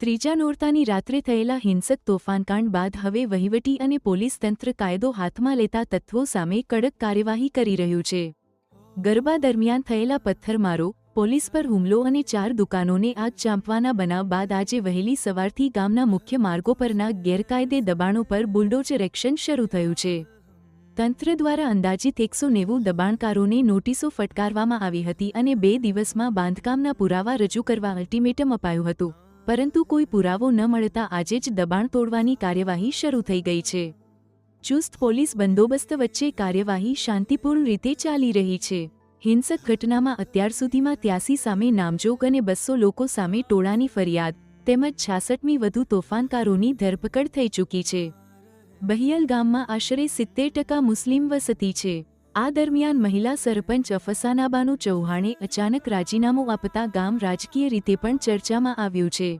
ત્રીજા નોરતાની રાત્રે થયેલા હિંસક તોફાનકાંડ બાદ હવે વહીવટી અને પોલીસ તંત્ર કાયદો હાથમાં લેતા તત્વો સામે કડક કાર્યવાહી કરી રહ્યું છે. ગરબા દરમિયાન થયેલા પથ્થરમારો, પોલીસ પર હુમલો અને ચાર દુકાનોને આગ ચાંપવાના બનાવ બાદ આજે વહેલી સવારથી ગામના મુખ્ય માર્ગો પરના ગેરકાયદે દબાણો પર બુલડોઝર એક્શન શરૂ થયું છે. તંત્ર દ્વારા અંદાજિત એકસો નેવું દબાણકારોને નોટિસો ફટકારવામાં આવી હતી અને બે દિવસમાં બાંધકામના પુરાવા રજૂ કરવા અલ્ટિમેટમ અપાયું હતું. પરંતુ કોઈ પુરાવો ન મળતા આજે જ દબાણ તોડવાની કાર્યવાહી શરૂ થઈ ગઈ છે. ચુસ્ત પોલીસ બંદોબસ્ત વચ્ચે કાર્યવાહી શાંતિપૂર્ણ રીતે ચાલી રહી છે. હિંસક ઘટનામાં અત્યાર સુધીમાં ત્યાસી સામે નામજોગ અને બસો લોકો સામે ટોળાની ફરિયાદ તેમજ છાસઠમી વધુ તોફાનકારોની ધરપકડ થઈ ચૂકી છે. બહિયલ ગામમાં આશરે સિત્તેર ટકા મુસ્લિમ વસતી છે. આ દરમિયાન મહિલા સરપંચ અફસાનાબાનુ ચૌહાણે અચાનક રાજીનામું આપતા ગામ રાજકીય રીતે પણ ચર્ચામાં આવ્યું છે.